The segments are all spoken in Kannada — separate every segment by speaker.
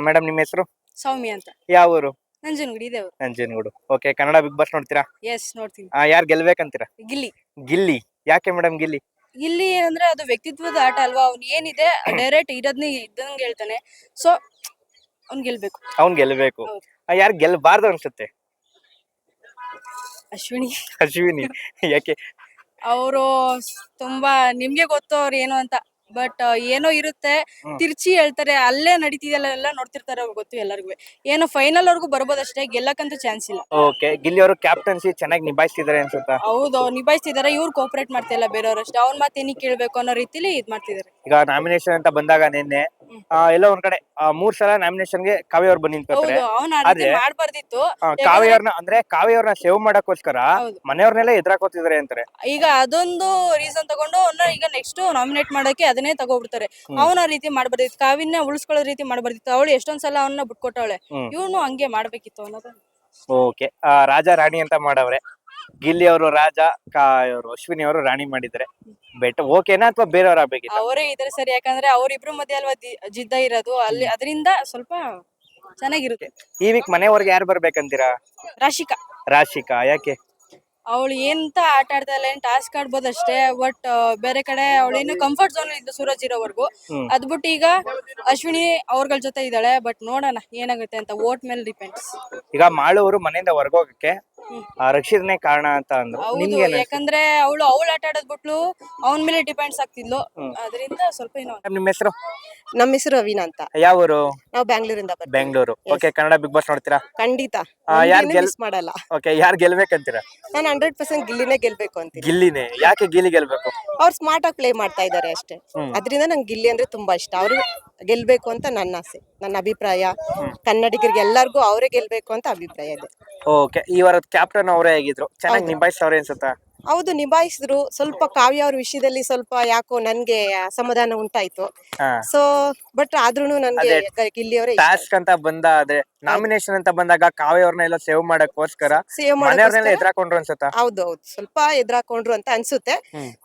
Speaker 1: ಮೇಡಮ್ ನಿಮ್ಮ ಹೆಸರು?
Speaker 2: ಸೌಮ್ಯ ಅಂತ.
Speaker 1: ಯಾವ ಊರು?
Speaker 2: ನಂಜನಗೂಡಿ ಇದೆ
Speaker 1: Nanjangud. Okay Kannada Big Boss ನೋಡ್ತೀರಾ?
Speaker 2: ಎಸ್ ನೋಡ್ತೀನಿ.
Speaker 1: ಆ, ಯಾರ್ ಗೆಲ್ಬೇಕಂತೀರಾ?
Speaker 2: ಗಿಲ್ಲಿ.
Speaker 1: ಗಿಲ್ಲಿ. ಯಾಕೆ ಮೇಡಮ್ ಗಿಲ್ಲಿ?
Speaker 2: ಗಿಲ್ಲಿ ಏನಂದ್ರೆ ಅದು ವ್ಯಕ್ತಿತ್ವದ ಆಟ ಅಲ್ವಾ? ಅವ್ನ್ ಏನಿದೆ ಡೈರೆಕ್ಟ್ ಇರೋದ್ನೇ ಇದ್ದಂಗೆ ಹೇಳ್ತಾನೆ. ಸೊ ಅವ್ನ್ ಗೆಲ್ಬೇಕು.
Speaker 1: ಅವ್ನ್ ಗೆಲ್ಬೇಕು.
Speaker 2: ಹೌದು.
Speaker 1: ಯಾರು ಗೆಲ್ಬಾರ್ದು ಅನ್ಸುತ್ತೆ?
Speaker 2: ಅಶ್ವಿನಿ.
Speaker 1: ಅಶ್ವಿನಿ. ಯಾಕೆ?
Speaker 2: ಅವರು ತುಂಬಾ ನಿಮ್ಗೆ ಗೊತ್ತು ಅವ್ರು ಏನು ಅಂತ. ಬಟ್ ಏನೋ ಇರುತ್ತೆ. ತಿರ್ಚಿ ಹೇಳ್ತಾರೆ ಅಲ್ಲೇ ನಡೀತಿದೆಲ್ಲ ಎಲ್ಲ ನೋಡ್ತಿರ್ತಾರೆ ಅವ್ರಿಗೆ ಗೊತ್ತು ಎಲ್ಲರಿಗೂ. ಏನೋ ಫೈನಲ್ ವರ್ಗೂ ಬರ್ಬೋದಷ್ಟೇ ಗೆಲ್ಲಕ್ಕಂತೂ ಚಾನ್ಸ್ ಇಲ್ಲ.
Speaker 1: ಓಕೆ ಗಿಲ್ಲಿ ಅವರು ಕ್ಯಾಪ್ಟನ್ಸಿ ಚೆನ್ನಾಗಿ ನಿಭಾಯಿಸ್ತಿದ್ದಾರೆ ಅನ್ಸುತ್ತಾ?
Speaker 2: ಹೌದು ನಿಭಾಯಿಸ್ತಿದ್ದಾರೆ ನಿಭಾಯಿಸ್ತಿದಾರೆ ಇವ್ರು ಕೋಪರೇಟ್ ಮಾಡ್ತಿಲ್ಲ ಬೇರೆಯವ್ರಷ್ಟೇ. ಅವ್ನ ಮಾತು ಏನಿಗೆ ಕೇಳ್ಬೇಕು ಅನ್ನೋ ರೀತಿಲಿ ಇದ್ ಮಾಡ್ತಿದಾರೆ.
Speaker 1: ಈಗ ನಾಮಿನೇಷನ್ ಅಂತ ಬಂದಾಗ ನಿನ್ನೆ
Speaker 2: ಎಲ್ಲ
Speaker 1: ಆ, ಎಲ್ಲೋ ಒಂದ್ ಕಡೆ ಆ, ಮೂರ್ ಸಲ ನಾಮಿನೇಷನ್ಗೆ ಕಾವ್ಯ ಅವ್ರು ಬಂದ್ ನಿಂತ್ಕೊತಾರೆ
Speaker 2: ಹೌದು ಅವ್ನ ಆ ರೀತಿ
Speaker 1: ಆದ್ರೆ-
Speaker 2: ಮಾಡ್ಬಾರ್ದಿತ್ತು.
Speaker 1: ಆ, ಕಾವ್ಯ ಅವ್ರನ್ನ ಅಂದ್ರೆ ಕಾವ್ಯ ಅವ್ರನ್ನ ಸೇವ್ ಮಾಡಕ್ಕೋಸ್ಕರ
Speaker 2: ಹೌದು.
Speaker 1: ಮನೆಯವ್ರನ್ನೆಲ್ಲ ಎದುರಾಕೋತಿದ್ದಾರೆ ಅಂತಾರೆ.
Speaker 2: ಈಗ ಅದೊಂದು ರೀಸನ್ ತಗೊಂಡು ಅವ್ನ ಈಗ ನೆಕ್ಸ್ಟ್ ನಾಮಿನೇಟ್ ಮಾಡಕ್ಕೆ ಅದನ್ನೇ ತಗೋಬಿಡ್ತಾರೆ. ಅವನ ರೀತಿ ಮಾಡ್ಬಾರ್ದಿತ್ತು ಕಾವಿನ ಉಳಿಸ್ಕೊಳ್ಳೋ ರೀತಿ ಮಾಡ್ಬಾರ್ದಿತ್ತು ಅವಳು ಎಷ್ಟೊಂದ್ ಸಲ ಅವನ್ನ ಬಿಟ್ಕೊಟ್ಟವಳೆ. ಇವನು ಹಂಗೆ ಮಾಡ್ಬೇಕಿತ್ತು ಅನ್ನೋದು.
Speaker 1: ಓಕೆ ರಾಜ ರಾಣಿ ಅಂತ ಮಾಡವ್ರೆ. ಗಿಲ್ಲಿ ಅವರು ರಾಜ ಅಶ್ವಿನಿ ಅವರು ರಾಣಿ ಮಾಡಿದ್ರೆ ಬೆಟ್ ಓಕೆನಾ ಅಥವಾ ಬೇರೆಯವ್ರು ಆಗ್ಬೇಕಿತ್ತು?
Speaker 2: ಅವರೇ ಇದ್ರೆ ಸರಿ ಯಾಕಂದ್ರೆ ಅವ್ರಿಬ್ರು ಮಧ್ಯೆ ಅಲ್ವಾ ಜಿದ್ದ ಇರೋದು ಅಲ್ಲಿ ಅದರಿಂದ ಸ್ವಲ್ಪ ಚೆನ್ನಾಗಿರುತ್ತೆ.
Speaker 1: ಈ ವೀಕ್ ಯಾರ್ ಯಾರು ಬರ್ಬೇಕಂತೀರಾ?
Speaker 2: ರಾಶಿಕಾ.
Speaker 1: ರಾಶಿಕಾ ಯಾಕೆ?
Speaker 2: ಅವಳು ಎಂತ ಆಟ ಆಡ್ತಾ ಇಲ್ಲ ಏನ್ ಟಾಸ್ಕ್ ಆಡ್ಬೋದು ಅಷ್ಟೇ ಬಟ್ ಬೇರೆ ಕಡೆ ಅವಳು ಇನ್ನು ಕಂಫರ್ಟ್ ಝೋನ್ ಇದ್ದು ಸೂರಜ್ ಇರೋವರೆಗೂ.
Speaker 1: ಅದ್ಬಿಟ್ಟು
Speaker 2: ಅದ್ ಬಿಟ್ಟು ಈಗ ಅಶ್ವಿನಿ ಅವ್ರಗಳ ಜೊತೆ ಇದ್ದಾಳೆ ಬಟ್ ನೋಡೋಣ ಏನಾಗುತ್ತೆ ಅಂತ ವೋಟ್ ಮೇಲೆ ಡಿಪೆಂಡ್ಸ್
Speaker 1: ಈಗ ಮಾಳುವರು ಮನೆಯಿಂದ ಹೊರಗೋಗಕ್ಕೆ
Speaker 2: ಹ್ಮ್.
Speaker 1: ರಕ್ಷಿತನೇ ಕಾರಣ ಅಂತ ಅಂದ್ರು.
Speaker 2: ಹೌದು ಯಾಕಂದ್ರೆ ಅವಳು ಅವಳು ಆಟ ಆಡೋದ್ ಬಿಟ್ಲು ಅವನ್ ಮೇಲೆ ಡಿಪೆಂಡ್ಸ್ ಆಗ್ತಿದ್ಲು. ಅದರಿಂದ ಸ್ವಲ್ಪ ಏನೋ
Speaker 1: ನಿಮ್ಮ ಹೆಸರು?
Speaker 3: ನಮ್ಮ ಹೆಸರು ಅವಿನ ಅಂತ.
Speaker 1: ಯಾವ ಊರು?
Speaker 3: ನಾವು ಬ್ಯಾಂಗ್ಳೂರಿಂದ ಬರ್ತೀವಿ.
Speaker 1: Bengaluru
Speaker 3: Yes.
Speaker 1: Okay Kannada Big Boss ನೋಡ್ತೀರಾ?
Speaker 3: ಖಂಡಿತ.
Speaker 1: ಆ, ಯಾರ್ ಗೆಲ್-
Speaker 3: ಮಿಸ್ ಮಾಡಲ್ಲ.
Speaker 1: ಓಕೆ ಯಾರು ಗೆಲ್ಬೇಕಂತೀರಾ?
Speaker 3: ನಾನು ಹಂಡ್ರೆಡ್ ಪರ್ಸೆಂಟ್ ಗಿಲ್ಲಿನೇ ಗೆಲ್ಬೇಕು ಅಂತೀನಿ.
Speaker 1: ಗಿಲ್ಲಿನೇ. ಯಾಕೆ ಗಿಲ್ಲಿ ಗೆಲ್ಬೇಕು?
Speaker 3: ಅವ್ರು ಸ್ಮಾರ್ಟ್ ಆಗಿ ಪ್ಲೇ ಮಾಡ್ತಾ ಇದ್ದಾರೆ ಅಷ್ಟೇ.
Speaker 1: ಹ್ಮ್.
Speaker 3: ಅದರಿಂದ ನಂಗೆ ಗಿಲ್ಲಿ ಅಂದ್ರೆ ತುಂಬಾ ಇಷ್ಟ. ಅವರು ಗೆಲ್ಬೇಕು ಅಂತ ನನ್ನ ಆಸೆ ನನ್ನ ಅಭಿಪ್ರಾಯ. ಕನ್ನಡಿಗರಿಗೆ ಎಲ್ಲರಿಗೂ ಅವರೇ ಗೆಲ್ಬೇಕು ಅಂತ ಅಭಿಪ್ರಾಯ ಇದೆ.
Speaker 1: ಓಕೆ ಈ ವಾರದ ಕ್ಯಾಪ್ಟನ್ ಅವರೇ ಆಗಿದ್ರು. ಚೆನ್ನಾಗಿ
Speaker 3: ಹೌದು.
Speaker 1: ನಿಭಾಯಿಸ್ತವ್ರೆ ಅನ್ಸುತ್ತಾ
Speaker 3: ಹೌದು ನಿಭಾಯಿಸಿದ್ರು. ಸ್ವಲ್ಪ ಕಾವ್ಯ ಅವ್ರ ವಿಷಯದಲ್ಲಿ ಸ್ವಲ್ಪ ಯಾಕೋ ನನ್ಗೆ ಅಸಮಾಧಾನ ಉಂಟಾಯ್ತು. ಸೊ ಬಟ್ ಆದ್ರೂ ನನ್ಗೆ ಗಿಲ್ಲಿ ಅವರೇ
Speaker 1: ಟಾಸ್ಕ್ ಅಂತ ನಾಮಿನೇಷನ್ ಅಂತ ಬಂದಾಗ ಕಾವ್ಯ ಅವ್ರನ್ನ ಎಲ್ಲ ಸೇವ್ ಮಾಡಕ್ಕೋಸ್ಕರ
Speaker 3: ಸೇವ್
Speaker 1: ಮನೆಯವ್ರನ್ನೆಲ್ಲ ಎದ್ರಾಕೊಂಡ್ರು ಅನ್ಸುತ್ತಾ?
Speaker 3: ಹೌದು ಹೌದು ಸ್ವಲ್ಪ ಎದ್ರಾಕೊಂಡ್ರು ಅಂತ ಅನ್ಸುತ್ತೆ.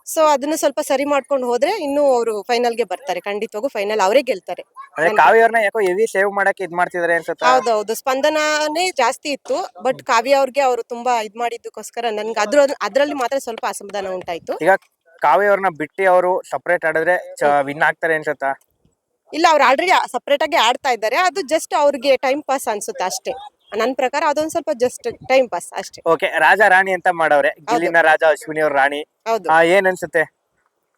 Speaker 3: ಸೊ ಅದನ್ನ ಸ್ವಲ್ಪ ಸರಿ ಮಾಡ್ಕೊಂಡು ಹೋದ್ರೆ ಇನ್ನು ಅವರು ಫೈನಲ್ಗೆ ಬರ್ತಾರೆ. ಖಂಡಿತವಾಗೂ ಫೈನಲ್ ಅವರೇ ಗೆಲ್ತಾರೆ.
Speaker 1: ಅಂದ್ರೆ ಕಾವ್ಯ ಅವ್ರನ್ನ ಯಾಕೋ ಹೆವಿ ಸೇವ್ ಮಾಡಕ್ಕೆ ಇದ್ ಮಾಡ್ತಿದಾರೆ ಅನ್ಸುತ್ತಾ?
Speaker 3: ಹೌದು ಸ್ಪಂದನಾನೇ ಜಾಸ್ತಿ ಇತ್ತು ಬಟ್ ಕಾವ್ಯ ಅವ್ರಿಗೆ ಅವರು ತುಂಬಾ ಇದ್ ಮಾಡಿದ್ದಕ್ಕೋಸ್ಕರ ನನ್ಗೆ ಅದ್ರ ಅದ್ರಲ್ಲಿ ಮಾತ್ರ ಸ್ವಲ್ಪ ಅಸಮಾಧಾನ ಉಂಟಾಯ್ತು.
Speaker 1: ಈಗ ಕಾವ್ಯ ಅವ್ರನ್ನ ಬಿಟ್ಟು ಅವರು ಸಪರೇಟ್ ಆಡಿದ್ರೆ ವಿನ್ ಆಗ್ತಾರೆ ಅನ್ಸುತ್ತಾ?
Speaker 3: ಇಲ್ಲ ಅವ್ರು ಆಲ್ರೆಡಿ ಸಪ್ರೇಟ್ ಆಗಿ ಆಡ್ತಾ ಇದ್ದಾರೆ. ಅದು ಜಸ್ಟ್ ಅವ್ರಿಗೆ ಟೈಮ್ ಪಾಸ್ ಅನ್ಸುತ್ತೆ ಅಷ್ಟೇ. ನನ್ನ ಪ್ರಕಾರ ಅದೊಂದ್ ಸ್ವಲ್ಪ ಜಸ್ಟ್ ಟೈಮ್ ಪಾಸ್ ಅಷ್ಟೇ.
Speaker 1: ಓಕೆ ರಾಜ ರಾಣಿ ಅಂತ ಮಾಡವ್ರೆ. ಗಿಲ್ಲಿನ ರಾಜ ಅಶ್ವಿನಿ ಅವ್ರ ರಾಣಿ.
Speaker 3: ಹೌದು.
Speaker 1: ಆ, ಏನ್ ಅನ್ಸುತ್ತೆ?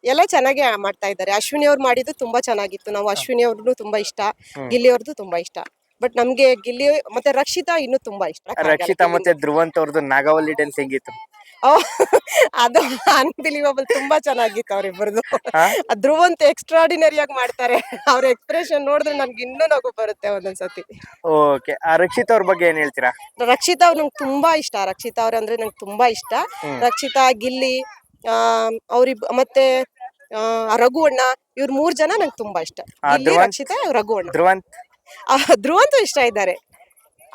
Speaker 3: ಎಲ್ಲ ಚೆನ್ನಾಗಿ ಮಾಡ್ತಾ ಇದ್ದಾರೆ. ಅಶ್ವಿನಿ ಅವ್ರು ಮಾಡಿದ್ದು ತುಂಬಾ ಚೆನ್ನಾಗಿತ್ತು. ನಾವು ಅಶ್ವಿನಿ ಅವ್ರದ್ದು ತುಂಬಾ ಇಷ್ಟ. ಗಿಲ್ಲಿ ಅವ್ರದ್ದು ತುಂಬಾ ಇಷ್ಟ. ಬಟ್ ನಮ್ಗೆ ಗಿಲ್ಲಿ ಮತ್ತೆ ರಕ್ಷಿತಾ ಇನ್ನು ತುಂಬಾ ಇಷ್ಟ.
Speaker 1: ರಕ್ಷಿತಾ ಮತ್ತೆ ಧ್ರುವಂತ ಅವ್ರದ್ದು ನಾಗವಲ್ಲಿ ಡ್ಯಾನ್ಸ್ ಹೆಂಗಿತ್ತು?
Speaker 3: ಅದು ಅನ್ಬಿಲೀವಬಲ್ ತುಂಬಾ ಚೆನ್ನಾಗಿತ್ತು
Speaker 1: ಅವ್ರಿಬ್ರದ್ದು?
Speaker 3: ಧ್ರುವಂತ ಎಕ್ಸ್ಟ್ರಾಡಿನರಿ ಆಗಿ ಮಾಡ್ತಾರೆ. ಅವ್ರ ಎಕ್ಸ್ಪ್ರೆಷನ್ ನೋಡಿದ್ರೆ ನನ್ಗೆ ಇನ್ನೂ ನಗು ಬರುತ್ತೆ ಒಂದೊಂದ್ಸತಿ.
Speaker 1: ಓಕೆ ಆ ರಕ್ಷಿತ್ ಅವ್ರ ಬಗ್ಗೆ ಏನ್ ಹೇಳ್ತೀರಾ?
Speaker 3: ರಕ್ಷಿತಾ ಅವ್ರು ನಂಗೆ ತುಂಬಾ ಇಷ್ಟ. ರಕ್ಷಿತಾ ಅವ್ರ ಅಂದ್ರೆ ನಂಗೆ ತುಂಬಾ ಇಷ್ಟ. ರಕ್ಷಿತಾ ಗಿಲ್ಲಿ ಆ ಅವ್ರಿಬ್ ಮತ್ತೆ ಆ, ರಘು ಅಣ್ಣ ಇವ್ರ ಮೂರ್ ಜನ ನಂಗೆ ತುಂಬಾ ಇಷ್ಟ.
Speaker 1: ರಕ್ಷಿತ
Speaker 3: ಗಿಲ್ಲಿ
Speaker 1: ಧ್ರುವಂತ್?
Speaker 3: ರಕ್ಷಿತಾ ರಘು ಅಣ್ಣ
Speaker 1: ಧ್ರುವಂತ್?
Speaker 3: ಆ, ಧ್ರುವಂತು ಇಷ್ಟ ಇದ್ದಾರೆ.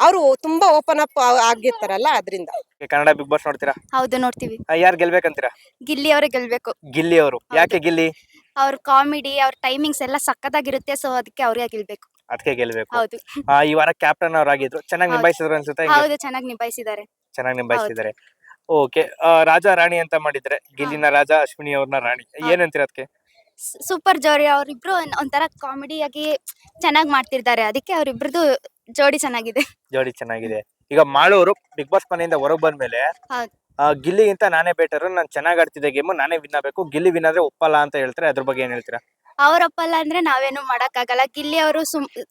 Speaker 3: ಅವರು ತುಂಬಾ ಓಪನ್ ಅಪ್ ಆಗಿರ್ತಾರಲ್ಲ ಅದರಿಂದ.
Speaker 1: ಕನ್ನಡ ಬಿಗ್ ಬಾಸ್ ನೋಡ್ತೀರಾ?
Speaker 4: ಹೌದು ನೋಡ್ತೀವಿ.
Speaker 1: ಯಾರು ಗೆಲ್ಬೇಕಂತೀರಾ?
Speaker 4: ಗಿಲ್ಲಿ ಅವರೇ ಗೆಲ್ಬೇಕು.
Speaker 1: ಗಿಲ್ಲಿ ಅವರು. ಯಾಕೆ ಗಿಲ್ಲಿ?
Speaker 4: ಅವ್ರ ಕಾಮಿಡಿ ಅವ್ರ ಟೈಮಿಂಗ್ಸ್ ಎಲ್ಲ ಸಕ್ಕತ್ತಾಗಿರುತ್ತೆ ಸೊ ಅದಕ್ಕೆ ಅವ್ರಿಗೆ ಗೆಲ್ಬೇಕು.
Speaker 1: ಅದಕ್ಕೆ ಗೆಲ್ಬೇಕು.
Speaker 4: ಹೌದು.
Speaker 1: ಆ, ಈ ವಾರ ಕ್ಯಾಪ್ಟನ್ ಅವ್ರಾಗಿದ್ರು ಚೆನ್ನಾಗಿ
Speaker 4: ಹೌದು.
Speaker 1: ನಿಭಾಯಿಸಿದ್ರು ಅನ್ಸುತ್ತೆ
Speaker 4: ಹೌದು ಚೆನ್ನಾಗಿ ನಿಭಾಯಿಸಿದ್ದಾರೆ.
Speaker 1: ಚೆನ್ನಾಗಿ ನಿಭಾಯಿಸಿದ್ದಾರೆ. ಓಕೆ ರಾಜ ರಾಣಿ ಅಂತ ಮಾಡಿದ್ರೆ ಗಿಲ್ಲಿನ ರಾಜ ಅಶ್ವಿನಿ ಅವ್ರನ್ನ ರಾಣಿ. ಏನಂತೀರ ಅದಕ್ಕೆ
Speaker 4: ಸೂಪರ್ ಜೋರಿ ಅವರಿಬ್ರು ಒಂಥರ ಕಾಮಿಡಿಯಾಗಿ ಚೆನ್ನಾಗಿ ಮಾಡ್ತಿರ್ತಾರೆ. ಅದಕ್ಕೆ ಅವ್ರಿಬ್ರದ್ದು ಜೋಡಿ ಚೆನ್ನಾಗಿದೆ.
Speaker 1: ಜೋಡಿ ಚೆನ್ನಾಗಿದೆ. ಈಗ ಮಾಳೂರು ಬಿಗ್ ಬಾಸ್ ಮನೆಯಿಂದ ಹೊರಗೆ ಬಂದ್ಮೇಲೆ
Speaker 4: ಹೌದು.
Speaker 1: ಆ, ಗಿಲ್ಲಿಗಿಂತ ನಾನೇ ಬೇಟರ್ ನಾನು ಚೆನ್ನಾಗ್ ಆಡ್ತಿದ್ದೆ ಗೇಮ್ ನಾನೇ ವಿನ್ ಆಗ್ಬೇಕು. ಗಿಲ್ಲಿ ವಿನ್ ಆದ್ರೆ ಒಪ್ಪಲ್ಲ ಅಂತ ಹೇಳ್ತಾರೆ. ಅದ್ರ ಬಗ್ಗೆ ಏನ್ ಹೇಳ್ತೀರಾ?
Speaker 4: ಅವರಪ್ಪಲ್ಲ ಅಂದ್ರೆ ನಾವೇನು ಮಾಡಕ್ಕಾಗಲ್ಲ. ಗಿಲ್ಲಿ ಅವರು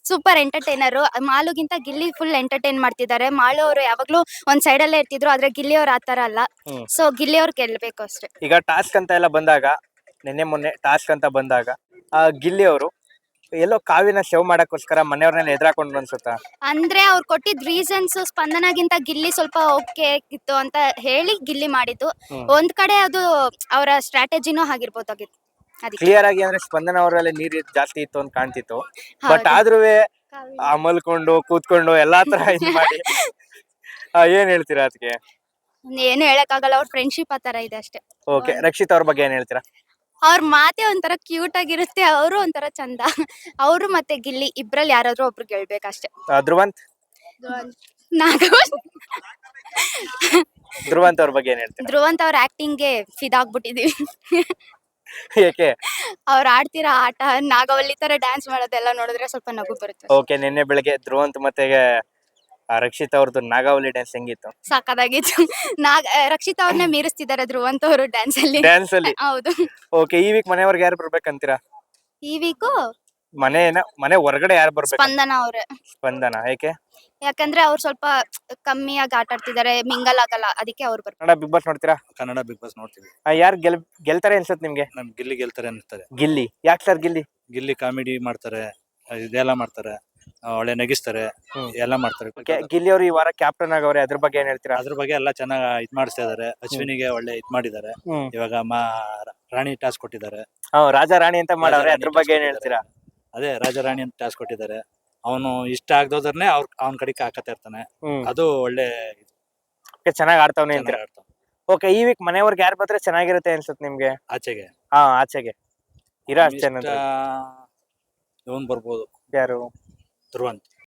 Speaker 4: ಸೂಪರ್ ಎಂಟರ್ಟೈನರ್ ಮಾಲುಗಿಂತ ಗಿಲ್ಲಿ ಫುಲ್ ಎಂಟರ್ಟೈನ್ ಮಾಡ್ತಿದ್ದಾರೆ. ಮಾಳು ಅವರು ಯಾವಾಗ್ಲೂ ಒಂದ್ ಸೈಡ್ ಅಲ್ಲೇ ಇರ್ತಿದ್ರು ಆದ್ರೆ ಗಿಲ್ಲಿ ಅವ್ರು ಆತರ ಅಲ್ಲ.
Speaker 1: ಹ್ಮ್.
Speaker 4: ಸೊ ಗಿಲ್ಲಿ ಅವ್ರು ಗೆಲ್ಬೇಕು ಅಷ್ಟೇ.
Speaker 1: ಈಗ ಟಾಸ್ಕ್ ಅಂತ ಎಲ್ಲ ಬಂದಾಗ ನಿನ್ನೆ ಮೊನ್ನೆ ಟಾಸ್ಕ್ ಅಂತ ಬಂದಾಗ ಆ ಗಿಲ್ಲಿ ಅವರು ಎಲ್ಲೋ ಕಾವಿನ ಸೇವ್ ಮಾಡಕ್ಕೋಸ್ಕರ ಮನೆಯವ್ರನ್ನೆಲ್ಲ ಎದುರಾಕೊಂಡು ಅನ್ಸುತ್ತಾ?
Speaker 4: ಅಂದ್ರೆ ಅವ್ರು ಕೊಟ್ಟಿದ್ ರೀಸನ್ಸ್ ಸ್ಪಂದನಾಗಿಂತ ಗಿಲ್ಲಿ ಸ್ವಲ್ಪ ಓಕೆ ಇತ್ತು ಅಂತ ಹೇಳಿ ಗಿಲ್ಲಿ ಮಾಡಿದ್ದು. ಒಂದ್ ಕಡೆ ಅದು ಅವರ ಸ್ಟ್ರಾಟಜಿನೂ ಆಗಿರ್ಬೋದಾಗಿತ್ತು ಅದಕ್ಕೆ.
Speaker 1: ಕ್ಲಿಯರ್ ಆಗಿ ಅಂದ್ರೆ ಸ್ಪಂದನ ಅವರಲ್ಲಿ ನೀರು ಜಾಸ್ತಿ ಇತ್ತು ಅಂತ ಕಾಣ್ತಿತ್ತು. ಬಟ್. ಆದ್ರೂ ಅಮಲ್ಕೊಂಡು ಕೂತ್ಕೊಂಡು ಎಲ್ಲಾ ತರ ಇದ್ ಮಾಡಿ. ಆ, ಏನ್ ಹೇಳ್ತೀರಾ ಅದಕ್ಕೆ
Speaker 4: ಏನು ಹೇಳಕ್ಕಾಗಲ್ಲ ಅವ್ರ ಫ್ರೆಂಡ್ಶಿಪ್ ಆ ತರ ಇದೆ ಅಷ್ಟೇ.
Speaker 1: ಓಕೆ ರಕ್ಷಿತ್ ಅವ್ರ ಬಗ್ಗೆ ಏನ್ ಹೇಳ್ತೀರಾ?
Speaker 4: ಅವ್ರ ಮಾತೆ ಒಂಥರ ಕ್ಯೂಟ್ ಆಗಿರುತ್ತೆ ಅವರು ಒಂಥರ ಚಂದ. ಅವರು ಮತ್ತೆ ಗಿಲ್ಲಿ ಇಬ್ರಲ್ಲಿ ಯಾರಾದ್ರೂ ಒಬ್ರು ಗೆಲ್ಬೇಕಷ್ಟೇ.
Speaker 1: ಧ್ರುವಂತ್? ಧ್ರುವಂತ್ ಅವ್ರ ಬಗ್ಗೆ ಏನ್ ಹೇಳ್ತೀರಾ?
Speaker 4: ಧ್ರುವಂತ್ ಅವ್ರ ಆಕ್ಟಿಂಗ್ಗೆ ಫಿದಾಗ್ಬಿಟ್ಟಿದೀವಿ
Speaker 1: ಏಕೆ?
Speaker 4: ಅವ್ರ ಆಡ್ತಿರೋ ಆಟ ನಾಗವಲ್ಲಿ ತರ ಡ್ಯಾನ್ಸ್ ಮಾಡೋದೆಲ್ಲ ನೋಡಿದ್ರೆ ಸ್ವಲ್ಪ ನಗು ಬರುತ್ತೆ
Speaker 1: ಓಕೆ ನಿನ್ನೆ ಬೆಳಗ್ಗೆ ಧ್ರುವಂತ್ ಮತ್ತೆ ಆ, ರಕ್ಷಿತ್ ಅವ್ರದ್ದು ನಾಗಾವಲಿ ಡ್ಯಾನ್ಸ್ ಹೆಂಗಿತ್ತು?
Speaker 4: ಸಾಕಾಗಿತ್ತು ನಾಗ ರಕ್ಷಿತಾ ಅವ್ರನ್ನ ಮೀರಿಸ್ತಿದ್ದಾರೆ ಧ್ರುವಂತ್ ಅವರು ಡ್ಯಾನ್ಸ್ ಅಲ್ಲಿ.
Speaker 1: ಡ್ಯಾನ್ಸ್ ಅಲ್ಲಿ?
Speaker 4: ಹೌದು.
Speaker 1: ಓಕೆ ಈ ವೀಕ್ ಮನೆಯವ್ರಿಗೆ ಯಾರು ಬರ್ಬೇಕಂತೀರಾ?
Speaker 4: ಈ ವೀಕು
Speaker 1: ಮನೆನ ಮನೆ ಹೊರಗಡೆ ಯಾರು ಬರ್ಬೇಕು
Speaker 4: ಸ್ಪಂದನ ಅವ್ರೆ.
Speaker 1: ಸ್ಪಂದನ ಏಕೆ?
Speaker 4: ಯಾಕಂದ್ರೆ ಅವ್ರು ಸ್ವಲ್ಪ ಕಮ್ಮಿಯಾಗಿ ಆಟ ಆಡ್ತಿದ್ದಾರೆ ಮಿಂಗಲ್ ಆಗಲ್ಲ ಅದಕ್ಕೆ ಅವ್ರು ಬರ್ತಾರೆ
Speaker 1: ಕನ್ನಡ ಬಿಗ್ ಬಾಸ್ ನೋಡ್ತೀರಾ?
Speaker 5: ಕನ್ನಡ ಬಿಗ್ ಬಾಸ್ ನೋಡ್ತೀವಿ.
Speaker 1: ಯಾರು ಗೆಲ್ ಗೆಲ್ತಾರೆ ಅನ್ಸತ್ ನಿಮ್ಗೆ?
Speaker 5: ನಮ್ ಗಿಲ್ಲಿ ಗೆಲ್ತಾರೆ ಅನ್ಸುತ್ತೆ
Speaker 1: ಗಿಲ್ಲಿ ಯಾಕೆ ಸರ್ ಗಿಲ್ಲಿ?
Speaker 5: ಗಿಲ್ಲಿ ಕಾಮಿಡಿ ಮಾಡ್ತಾರೆ ಇದೆಲ್ಲ ಮಾಡ್ತಾರೆ. ಒಳ್ಳೆ ನಗಿಸ್ತಾರೆ. ಎಲ್ಲ ಮಾಡ್ತಾರೆ.
Speaker 1: ಓಕೆ ಗಿಲ್ಲಿ ಅವರು ಈ ವಾರ ಕ್ಯಾಪ್ಟನ್ ಆಗವ್ರೆ ಅದ್ರ ಬಗ್ಗೆ ಏನ್ ಹೇಳ್ತೀರಾ?
Speaker 5: ಅದ್ರ ಬಗ್ಗೆ ಎಲ್ಲ ಚೆನ್ನಾಗ್ ಇದ್ ಮಾಡಿಸ್ತಾ ಇದಾರೆ. ಅಶ್ವಿನಿಗೆ ಒಳ್ಳೆ ಇದ್ ಮಾಡಿದ್ದಾರೆ. ಇವಾಗ ಮಾ ರಾಣಿ ಟಾಸ್ಕ್ ಕೊಟ್ಟಿದ್ದಾರೆ.
Speaker 1: ರಾಜಾ ರಾಣಿ ಅಂತ ಮಾಡವ್ರೆ ಅದ್ರ ಬಗ್ಗೆ ಏನ್ ಹೇಳ್ತೀರಾ?
Speaker 5: ಅದೇ ರಾಜಾರಾಣಿ ಅಂತ ಟಾಸ್ಕ್ ಕೊಟ್ಟಿದ್ದಾರೆ. ಅವನು ಇಷ್ಟ ಆಗದೋದ್ರನ್ನೇ ಅವ್ರ ಅವನ್ ಕಡೆಗೆ ಹಾಕತಾ ಇರ್ತಾನೆ. ಅದು ಒಳ್ಳೆ
Speaker 1: ಚೆನ್ನಾಗ್ ಆಡ್ತಾವ್ನೆ ಅಂತೀರಾ ಓಕೆ ಈ ವೀಕ್ ಮನೆಯವ್ರಿಗೆ ಯಾರು ಬಂದ್ರೆ ಚೆನ್ನಾಗಿರುತ್ತೆ ಅನ್ಸುತ್ತೆ ನಿಮ್ಗೆ?
Speaker 5: ಆಚೆಗೆ.
Speaker 1: ಹಾ ಆಚೆಗೆ. ಇರೋ ಅಷ್ಟೇ
Speaker 5: ಇವನ್ ಬರ್ಬೋದು.
Speaker 1: ಯಾರು?
Speaker 5: ಧ್ರುವಂತ್